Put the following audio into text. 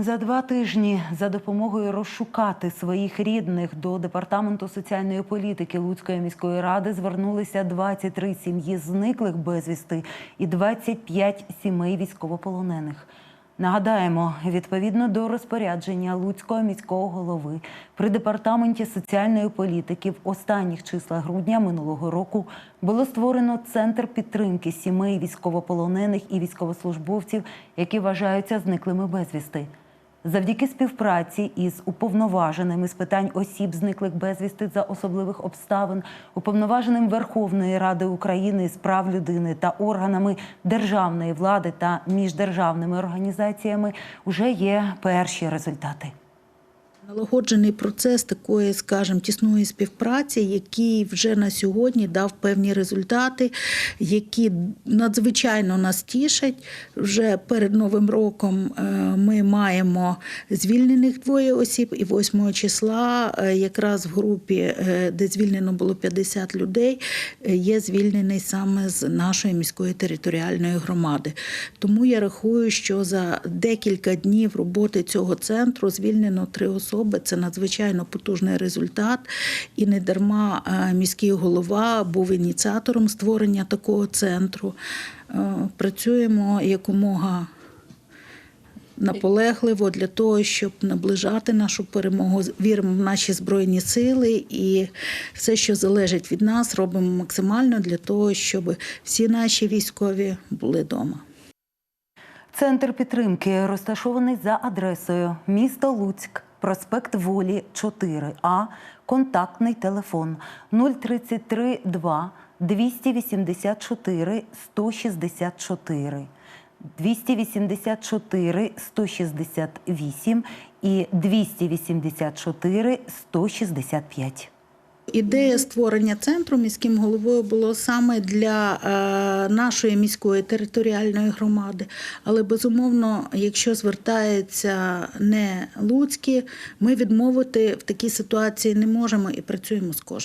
За два тижні за допомогою розшукати своїх рідних до департаменту соціальної політики Луцької міської ради звернулися 23 сім'ї зниклих безвісти і 25 сімей військовополонених. Нагадаємо, відповідно до розпорядження Луцького міського голови при департаменті соціальної політики в останніх числах грудня минулого року було створено центр підтримки сімей військовополонених і військовослужбовців, які вважаються зниклими безвісти. Завдяки співпраці із уповноваженими з питань осіб, зниклих безвісти за особливих обставин, уповноваженим Верховної Ради України з прав людини та органами державної влади та міждержавними організаціями, вже є перші результати. Налагоджений процес такої, скажімо, тісної співпраці, який вже на сьогодні дав певні результати, які надзвичайно нас тішать. Вже перед Новим роком е, ми маємо звільнених двоє осіб, і 8 числа, е, якраз в групі, е, де звільнено було 50 людей, є звільнений саме з нашої міської територіальної громади. Тому я рахую, що за декілька днів роботи цього центру звільнено три особи. Це надзвичайно потужний результат. І не дарма е, міський голова був ініціатором створення такого центру. Е, Працюємо якомога наполегливо для того, щоб наближати нашу перемогу. Віримо в наші збройні сили і все, що залежить від нас, робимо максимально для того, щоб всі наші військові були вдома. Центр підтримки розташований за адресою місто Луцьк, проспект Волі 4А, контактний телефон 033 2 284 164. 284 168 і 284 165. Ідея створення центру міським головою було саме для е, нашої міської територіальної громади. Але безумовно, якщо звертається не Луцькі, ми відмовити в такій ситуації не можемо і працюємо з кожним.